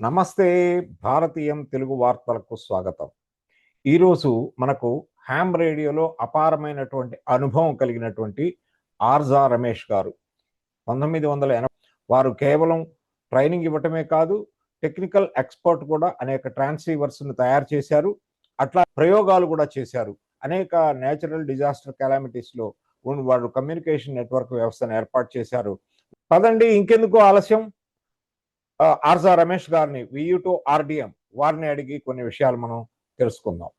నమస్తే భారతీయం తెలుగు వార్తలకు స్వాగతం. ఈరోజు మనకు హ్యామ్ రేడియోలో అపారమైనటువంటి అనుభవం కలిగినటువంటి ఆర్జా రమేష్ గారు. పంతొమ్మిది వందల ఎనభై వారు కేవలం ట్రైనింగ్ ఇవ్వటమే కాదు టెక్నికల్ ఎక్స్పర్ట్ కూడా అనేక ట్రాన్స్సీవర్స్ను తయారు చేశారు. అట్లా ప్రయోగాలు కూడా చేశారు. అనేక నేచురల్ డిజాస్టర్లో వారు కమ్యూనికేషన్ నెట్వర్క్ వ్యవస్థను ఏర్పాటు చేశారు. పదండి ఇంకెందుకు ఆలస్యం? ఆర్జా రమేష్ గారిని వియు టు ఆర్డిఎం వారిని అడిగి కొన్ని విషయాలు మనం తెలుసుకుందాం.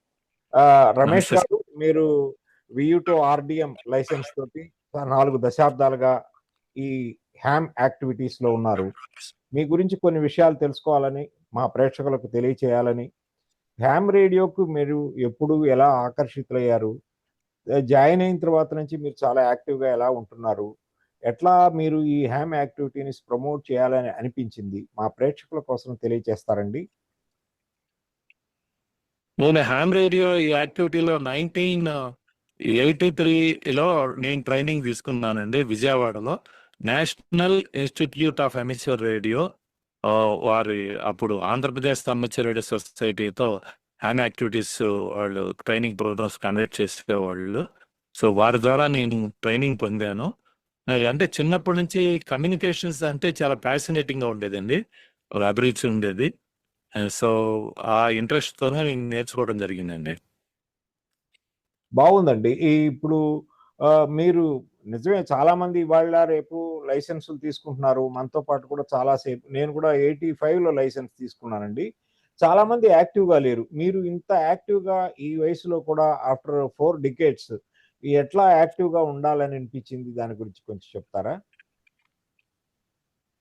రమేష్ గారు మీరు వియు టు ఆర్డిఎం లైసెన్స్ తోటి నాలుగు దశాబ్దాలుగా ఈ హ్యామ్ యాక్టివిటీస్లో ఉన్నారు. మీ గురించి కొన్ని విషయాలు తెలుసుకోవాలని మా ప్రేక్షకులకు తెలియచేయాలని హ్యామ్ రేడియోకు మీరు ఎప్పుడు ఎలా ఆకర్షితులయ్యారు? జాయిన్ అయిన తర్వాత నుంచి మీరు చాలా యాక్టివ్గా ఎలా ఉంటున్నారు? ఎట్లా మీరు ఈ హ్యామ్ యాక్టివిటీని ప్రమోట్ చేయాలని అనిపించింది? మా ప్రేక్షకుల కోసం తెలియజేస్తారండి నేను హ్యామ్ రేడియో ఈ యాక్టివిటీలో నైన్టీన్ ఎయిటీ త్రీలో నేను ట్రైనింగ్ తీసుకున్నానండి విజయవాడలో. National institute of amateur radio వారి అప్పుడు ఆంధ్రప్రదేశ్ అమిచర్ రేడియో సొసైటీతో హ్యామ్ యాక్టివిటీస్ వాళ్ళు ట్రైనింగ్ ప్రోగ్రామ్స్ కండక్ట్ చేసేవాళ్ళు. సో వారి ద్వారా నేను ట్రైనింగ్ పొందాను. అంటే చిన్నప్పటి నుంచి కమ్యూనికేషన్స్ అంటే చాలా ఫ్యాసినేటింగ్గా ఉండేదండి. ఒక అభిరుచి ఉండేది. సో ఆ ఇంట్రెస్ట్ తోనే నేను నేర్చుకోవడం జరిగిందండి. బాగుందండి. ఈ ఇప్పుడు ఆ, మీరు నిజమే చాలా మంది ఇవాళ రేపు లైసెన్సులు తీసుకుంటున్నారు. మనతో పాటు కూడా చాలా సేపు నేను కూడా ఎయిటీ లో లైసెన్స్ తీసుకున్నానండి. చాలా మంది యాక్టివ్గా లేరు. మీరు ఇంత యాక్టివ్గా ఈ వయసులో కూడా ఆఫ్టర్ ఫోర్ డికేట్స్ ఎట్లా యాక్టివ్గా ఉండాలని అనిపించింది? దాని గురించి కొంచెం చెప్తారా?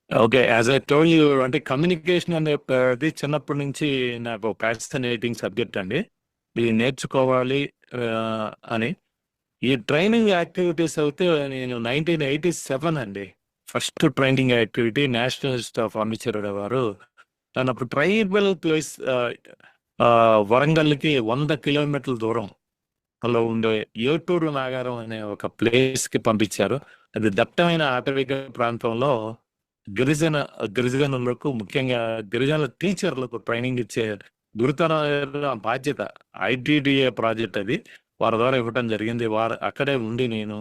Okay. As I told you అంటే కమ్యూనికేషన్ అనేది చిన్నప్పటి నుంచి నాకు ఫ్యాసినేటింగ్ సబ్జెక్ట్ అండి. ఇది నేర్చుకోవాలి అని. ఈ ట్రైనింగ్ యాక్టివిటీస్ అయితే నేను నైన్టీన్ ఎయిటీ సెవెన్ అండి first training activity national institute of amateur వారు నన్ను అప్పుడు ట్రైబల్ ప్లేస్ వరంగల్కి వంద కిలోమీటర్ల దూరం. లో ఉండే ఏటూరు నాగారం అనే ఒక ప్లేస్కి పంపించారు. అది దట్టమైన ఆటవిక ప్రాంతంలో గిరిజన గిరిజనులకు ముఖ్యంగా గిరిజనుల టీచర్లకు ట్రైనింగ్ ఇచ్చే గురుతర బాధ్యత ఐటీడీఏ ప్రాజెక్ట్ అది. వారి ద్వారా ఇవ్వటం జరిగింది. వారు అక్కడే ఉండి నేను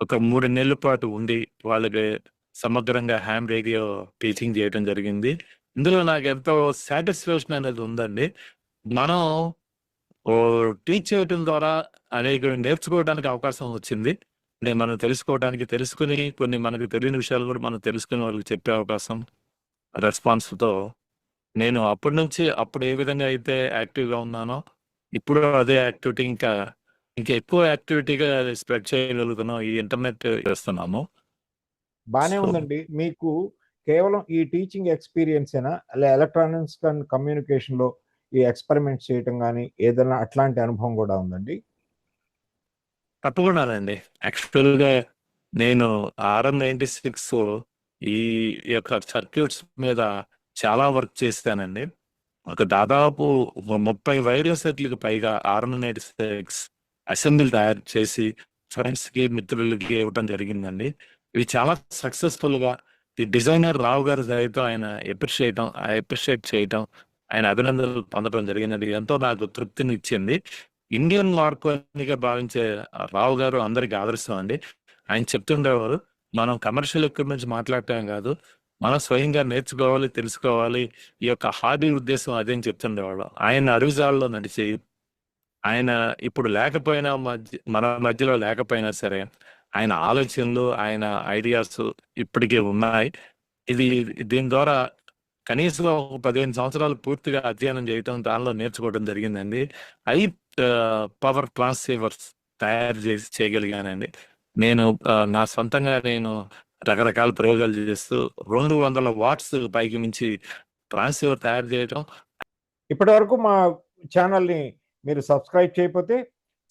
ఒక మూడు నెలల పాటు ఉండి వాళ్ళకి సమగ్రంగా హ్యామ్ రేడియో టీచింగ్ చేయడం జరిగింది. ఇందులో నాకు ఎంతో సాటిస్ఫాక్షన్ అనేది ఉందండి. మనం టీచ్ చేయడం ద్వారా అనేక నేర్చుకోవడానికి అవకాశం వచ్చింది. అంటే మనం తెలుసుకోవడానికి తెలుసుకుని కొన్ని మనకు తెలియని విషయాలు కూడా మనం తెలుసుకుని వాళ్ళకి చెప్పే అవకాశం రెస్పాన్స్తో నేను అప్పటి నుంచి అప్పుడు ఏ విధంగా అయితే యాక్టివ్గా ఉన్నానో ఇప్పుడు అదే యాక్టివిటీ ఇంకా ఇంకా ఎక్కువ యాక్టివిటీగా స్ప్రెడ్ చేయగలుగుతున్నాం ఈ ఇంటర్నెట్ చేస్తున్నాము. So- ఉందండి. మీకు కేవలం ఈ టీచింగ్ ఎక్స్పీరియన్స్ అలా ఎలక్ట్రానిక్స్ అండ్ కమ్యూనికేషన్లో ఈ ఎక్స్పెరిమెంట్ చేయటం కానీ ఏదైనా అట్లాంటి అనుభవం కూడా ఉందండి? తప్పకుండానండి యాక్చువల్గా నేను ఆర్ఎం నైన్టీ సిక్స్ ఈ యొక్క సర్క్యూట్స్ మీద చాలా వర్క్ చేస్తానండి ఒక దాదాపు ముప్పై వైరస్ సెట్లకు పైగా ఆర్ఎం నైన్టీ సిక్స్ అసెంబ్లీ తయారు చేసి ఫ్రెండ్స్కి మిత్రులకి ఇవ్వడం జరిగిందండి. ఇవి చాలా సక్సెస్ఫుల్గా ఈ డిజైనర్ రావు గారి సైతం ఆయన ఎప్రిషియేటం ఎప్రిషియేట్ చేయటం ఆయన అభినందనలు పొందడం జరిగింది ఎంతో నాకు తృప్తిని ఇచ్చింది. ఇండియన్ మార్కోనిగా భావించే రావు గారు అందరికి ఆదర్శం అండి. ఆయన చెప్తుండేవారు మనం కమర్షియల్ ఎక్విప్మెంట్స్ మాట్లాడటం కాదు మనం స్వయంగా నేర్చుకోవాలి తెలుసుకోవాలి ఈ యొక్క హాబీ ఉద్దేశం అదే అని చెప్తుండేవాడు ఆయన అరుజాల్లో నడిచి ఆయన ఇప్పుడు లేకపోయినా మధ్య మన మధ్యలో లేకపోయినా సరే ఆయన ఆలోచనలు ఆయన ఐడియాస్ ఇప్పటికీ ఉన్నాయి. ఇది దీని ద్వారా కనీసం ఒక పదిహేను సంవత్సరాలు పూర్తిగా అధ్యయనం చేయటం దానిలో నేర్చుకోవడం జరిగిందండి. హై పవర్ ట్రాన్స్సీవర్స్ తయారు చేసి చేయగలిగానండి. నేను నా సొంతంగా నేను రకరకాల ప్రయోగాలు చేస్తూ రెండు వందల వాట్స్ పైకి మించి ట్రాన్స్సీవర్ తయారు చేయటం. ఇప్పటి వరకు మా ఛానల్ని మీరు సబ్స్క్రైబ్ చేయకపోతే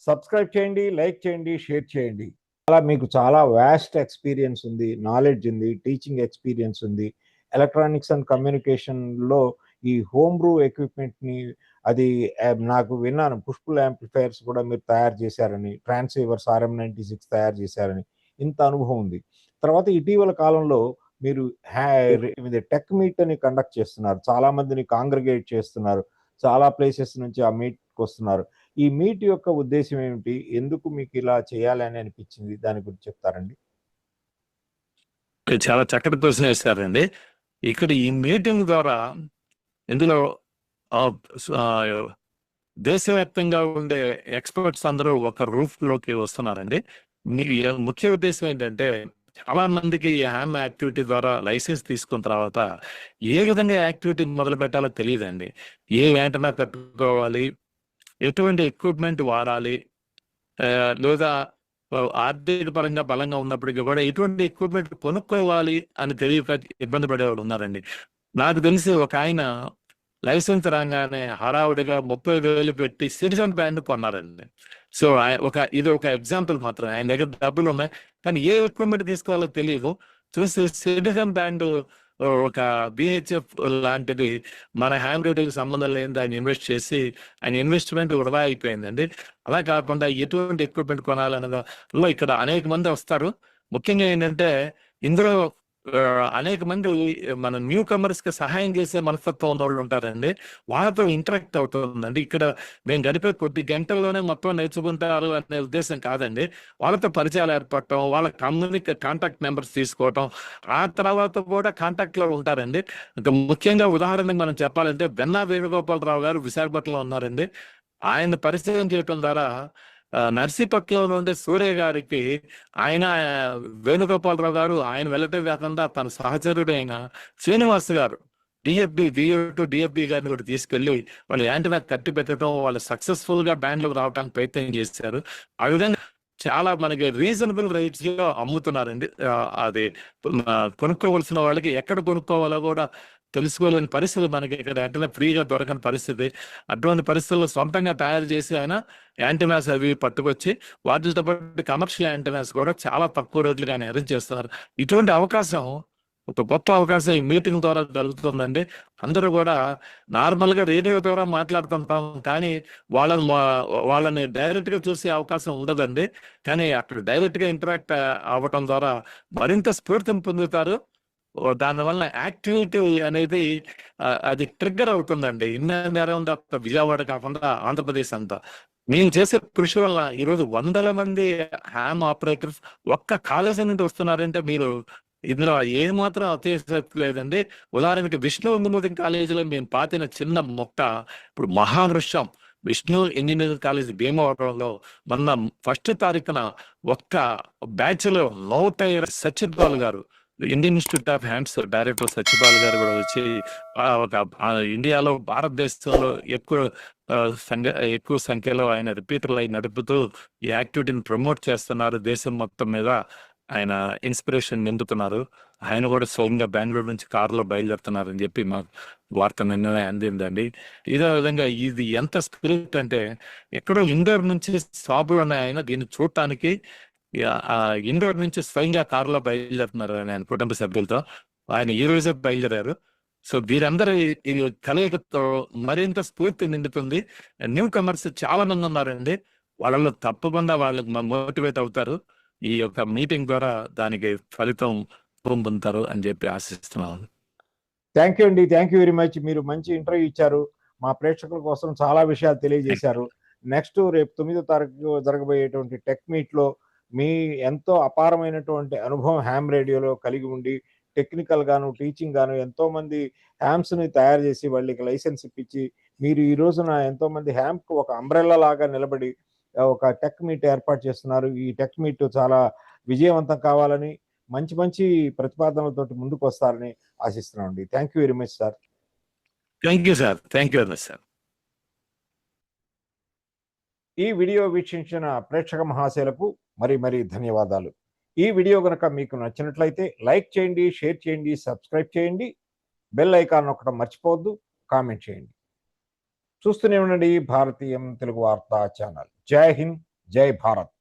సబ్స్క్రైబ్ చేయండి లైక్ చేయండి షేర్ చేయండి. అలా మీకు చాలా వ్యాస్ట్ ఎక్స్పీరియన్స్ ఉంది నాలెడ్జ్ ఉంది టీచింగ్ ఎక్స్పీరియన్స్ ఉంది. ఎలక్ట్రానిక్స్ అండ్ కమ్యూనికేషన్లో ఈ హోమ్ బ్రూ ఎక్విప్మెంట్ని అది నాకు విన్నాను. పుష్పుల్ యాంప్లిఫైర్స్ కూడా మీరు తయారు చేశారని ట్రాన్స్సీవర్స్ ఆర్ఎం నైంటీ సిక్స్ తయారు చేశారని ఇంత అనుభవం ఉంది. తర్వాత ఇటీవల కాలంలో మీరు హ్యా- టెక్ మీట్ అని కండక్ట్ చేస్తున్నారు. చాలా మందిని కాంగ్రిగేట్ చేస్తున్నారు. చాలా ప్లేసెస్ నుంచి ఆ మీట్కి వస్తున్నారు ఈ మీట్ యొక్క ఉద్దేశం ఏమిటి? ఎందుకు మీకు ఇలా చేయాలని అనిపించింది? దాని గురించి చెప్తారండి. చాలా చక్కటి ప్రశ్న వేస్తారండి ఇక్కడ ఈ మీటింగ్ ద్వారా ఇందులో దేశవ్యాప్తంగా ఉండే ఎక్స్పర్ట్స్ అందరూ ఒక రూఫ్లోకి వస్తున్నారండి మీ ముఖ్య ఉద్దేశం ఏంటంటే చాలా మందికి ఈ హ్యామ్ యాక్టివిటీ ద్వారా లైసెన్స్ తీసుకున్న తర్వాత ఏ విధంగా యాక్టివిటీ మొదలు పెట్టాలో తెలియదండి. ఏ వెంటనే కట్టుకోవాలి ఎటువంటి ఎక్విప్మెంట్ వాడాలి లేదా ఆర్థిక పరంగా బలంగా ఉన్నప్పటికీ కూడా ఎటువంటి ఎక్విప్మెంట్ కొనుక్కోవాలి అని తెలియక ఇబ్బంది పడేవాళ్ళు ఉన్నారండి. నాకు తెలిసి ఒక ఆయన లైసెన్స్ రాగానే హడావుడిగా ముప్పై వేలు పెట్టి సిటిజన్ బ్యాండ్ కొన్నారండి. సో ఒక ఇది ఒక ఎగ్జాంపుల్ మాత్రం ఆయన దగ్గర డబ్బులు ఉన్నాయి. కానీ ఏ ఎక్విప్మెంట్ తీసుకోవాలో తెలియదు. చూసి సిటిజన్ బ్యాండ్ ఒక బిహెచ్ఎఫ్ లాంటిది మన హ్యాండ్ రైటింగ్ సంబంధం లేని ఆయన ఇన్వెస్ట్ చేసి ఆయన ఇన్వెస్ట్మెంట్ వృధా అయిపోయిందండి. అలా కాకుండా ఎటువంటి ఎక్విప్మెంట్ కొనాలన్నదో ఇక్కడ అనేక మంది వస్తారు. ముఖ్యంగా ఏంటంటే ఇందులో అనేక మంది మన న్యూ కమర్స్కి సహాయం చేసే మనస్తత్వం ఉన్న వాళ్ళు ఉంటారండి. వాళ్ళతో ఇంటరాక్ట్ అవుతుందండి. ఇక్కడ మేము గడిపే కొద్ది గంటల్లోనే మొత్తం నేర్చుకుంటారు అనే ఉద్దేశం కాదండి. వాళ్ళతో పరిచయాలు ఏర్పడటం వాళ్ళ కమ్యూనిక కాంటాక్ట్ నెంబర్స్ తీసుకోవటం ఆ తర్వాత కూడా కాంటాక్ట్లో ఉంటారండి. ఇంకా ముఖ్యంగా ఉదాహరణకు మనం చెప్పాలంటే బెన్నా వేణుగోపాలరావు గారు విశాఖపట్నంలో ఉన్నారండి. ఆయన పరిచయం చేయటం ద్వారా ఆ, నర్సీపట్నంలో ఉండే సూర్య గారికి ఆయన వేణుగోపాలరావు గారు ఆయన వెళ్ళటం కాకుండా తన సహచరుడైన శ్రీనివాస్ గారు డిఎఫ్బి డిఓ టు డిఎఫ్బి గారిని కూడా తీసుకెళ్ళి వాళ్ళు యాంటీనా కట్టి పెట్టడం వాళ్ళు సక్సెస్ఫుల్గా బ్యాండ్లో రావడానికి ప్రయత్నం చేశారు. ఆ విధంగా చాలా మనకి రీజనబుల్ రేట్స్లో అమ్ముతున్నారండి. అది కొనుక్కోవలసిన వాళ్ళకి ఎక్కడ కొనుక్కోవాలో కూడా తెలుసుకోలేని పరిస్థితి మనకి ఇక్కడ వెంటనే ఫ్రీగా దొరకని పరిస్థితి. అటువంటి పరిస్థితుల్లో సొంతంగా తయారు చేసి ఆయన యాంటీమాస్ అవి పట్టుకొచ్చి వాటితో పాటు కమర్షియల్ యాంటీమాస్ కూడా చాలా తక్కువ రోజులుగా ఆయన అరేంజ్ చేస్తున్నారు. ఇటువంటి అవకాశం ఒక గొప్ప అవకాశం ఈ మీటింగ్ ద్వారా జరుగుతుందండి. అందరూ కూడా నార్మల్గా రేడియో ద్వారా మాట్లాడుతుంటాం కానీ వాళ్ళని వాళ్ళని డైరెక్ట్గా చూసే అవకాశం ఉండదండి. కానీ అక్కడ డైరెక్ట్గా ఇంటరాక్ట్ అవ్వటం ద్వారా మరింత స్ఫూర్తిని పొందుతారు. దానివల్ల యాక్టివిటీ అనేది అది ట్రిగ్గర్ అవుతుందండి. ఇన్న నేరం తప్ప విజయవాడ కాకుండా ఆంధ్రప్రదేశ్ అంతా. మేము చేసే కృషి వల్ల ఈరోజు వందల మంది హ్యామ్ ఆపరేటర్స్ ఒక్క కాలేజీ నుండి వస్తున్నారంటే మీరు ఇందులో ఏ మాత్రం లేదండి ఉదాహరణకి విష్ణు ఇంజనీరింగ్ కాలేజీలో మేము పాతిన చిన్న మొక్క ఇప్పుడు మహావృక్షం విష్ణు ఇంజనీరింగ్ కాలేజ్ భీమవరంలో మొన్న ఫస్ట్ తారీఖున ఒక్క బ్యాచ్లో నూట ఇరవై సచిత్పాల్ గారు Indian institute of hands director Satyapal గారు కూడా వచ్చి ఒక ఇండియాలో భారతదేశంలో ఎక్కువ సంఖ్య ఎక్కువ సంఖ్యలో ఆయన రిపీటర్లు అయి నడుపుతూ ఈ యాక్టివిటీని ప్రమోట్ చేస్తున్నారు. దేశం మొత్తం మీద ఆయన ఇన్స్పిరేషన్ నిందుతున్నారు ఆయన కూడా స్వయంగా బెంగళూరు నుంచి కారులో బయలుదేరుతున్నారు అని చెప్పి మా వార్త నిన్ననే అందిందండి. ఇదే విధంగా ఇది ఎంత స్పిరిట్ అంటే ఎక్కడో ఇండోర్ నుంచి సాబు అనే ఆయన దీన్ని చూడటానికి ఇండోర్ నుంచి స్వయంగా కారులో బయలుదేరుతున్నారు ఆయన కుటుంబ సభ్యులతో. ఆయన ఈ రోజే బయలుదేరారు. సో వీరందరూ ఈ- కలయికతో మరింత స్ఫూర్తి నిండుతుంది. న్యూ కమర్స్ చాలా మంది ఉన్నారండి. వాళ్ళలో తప్పకుండా వాళ్ళు మోటివేట్ అవుతారు. ఈ యొక్క మీటింగ్ ద్వారా దానికి ఫలితం పొందుతారు అని చెప్పి ఆశిస్తున్నాను థ్యాంక్ యూ అండి. Thank you very much. మీరు మంచి ఇంటర్వ్యూ ఇచ్చారు. మా ప్రేక్షకుల కోసం చాలా విషయాలు తెలియజేశారు. నెక్స్ట్ రేపు తొమ్మిదో తారీఖు జరగబోయేటువంటి టెక్ మీట్లో మీ ఎంతో అపారమైనటువంటి అనుభవం హ్యామ్ రేడియోలో కలిగి ఉండి టెక్నికల్ గాను టీచింగ్ గాను ఎంతో మంది హ్యామ్స్ని తయారు చేసి వాళ్ళకి లైసెన్స్ ఇప్పించి మీరు ఈ రోజున ఎంతో మంది హ్యామ్కు ఒక అంబ్రెల్లా లాగా నిలబడి ఒక టెక్ మీట్ ఏర్పాటు చేస్తున్నారు. ఈ టెక్ మీట్ చాలా విజయవంతం కావాలని మంచి మంచి ప్రతిపాదనలతోటి ముందుకు వస్తారని ఆశిస్తున్నాం అండి thank you very much sir thank you sir thank you very much sir ఈ వీడియో వీక్షించిన ప్రేక్షక మహాశయులకు మరి మరి ధన్యవాదాలు. ఈ వీడియో కనుక మీకు నచ్చినట్లయితే లైక్ చేయండి షేర్ చేయండి సబ్స్క్రైబ్ చేయండి. బెల్ ఐకాన్ ఒకటి మర్చిపోవద్దు కామెంట్ చేయండి. చూస్తూనే ఉండండి భారతీయం తెలుగు వార్తా ఛానల్. జై హింద్ జై భారత్.